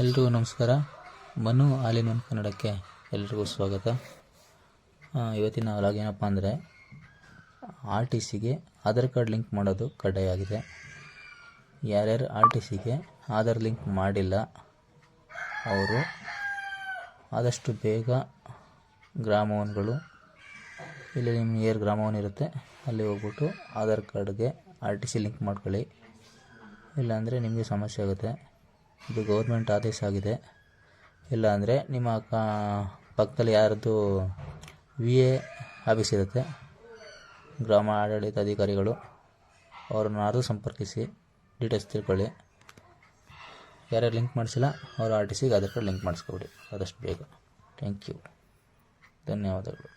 ಎಲ್ರಿಗೂ ನಮಸ್ಕಾರ. ಮನು ಆಲಿನ್ ಒನ್ ಕನ್ನಡಕ್ಕೆ ಎಲ್ರಿಗೂ ಸ್ವಾಗತ. ಇವತ್ತಿನ ವ್ಲಾಗ್ ಏನಪ್ಪ ಅಂದರೆ, ಆರ್ ಟಿ ಸಿಗೆ ಆಧಾರ್ ಕಾರ್ಡ್ ಲಿಂಕ್ ಮಾಡೋದು ಕಡ್ಡಾಯ ಆಗಿದೆ. ಯಾರ್ಯಾರು ಆರ್ ಟಿ ಸಿಗೆ ಆಧಾರ್ ಲಿಂಕ್ ಮಾಡಿಲ್ಲ, ಅವರು ಆದಷ್ಟು ಬೇಗ ಗ್ರಾಮವನ್ಗಳು, ಇಲ್ಲಿ ನಿಮ್ಮ ಏರ್ ಗ್ರಾಮವನ್ ಇರುತ್ತೆ, ಅಲ್ಲಿ ಹೋಗ್ಬಿಟ್ಟು ಆಧಾರ್ ಕಾರ್ಡ್ಗೆ ಆರ್ ಟಿ ಸಿ ಲಿಂಕ್ ಮಾಡ್ಕೊಳ್ಳಿ. ಇಲ್ಲಾಂದರೆ ನಿಮಗೆ ಸಮಸ್ಯೆ ಆಗುತ್ತೆ. ಇದು ಗೌರ್ಮೆಂಟ್ ಆದೇಶ ಆಗಿದೆ. ಇಲ್ಲ ಅಂದರೆ ನಿಮ್ಮ ಕ, ಪಕ್ಕದಲ್ಲಿ ಯಾರದ್ದು ವಿ ಎ ಆಫೀಸ್ ಇರುತ್ತೆ ಗ್ರಾಮ ಆಡಳಿತ ಅಧಿಕಾರಿಗಳು ಅವ್ರನ್ನಾರು ಸಂಪರ್ಕಿಸಿ ಡೀಟೇಲ್ಸ್ ತಿಳ್ಕೊಳ್ಳಿ. ಯಾರ್ಯಾರು ಲಿಂಕ್ ಮಾಡಿಸಿಲ್ಲ, ಅವರು ಆರ್ ಟಿ ಸಿಗೆ ಆಧಾರ್ ಕಾರ್ಡ್ ಲಿಂಕ್ ಮಾಡಿಸ್ಕೊಬಿಡಿ. ಆದಷ್ಟು ಬೇಗ. ಥ್ಯಾಂಕ್ ಯು ಧನ್ಯವಾದಗಳು.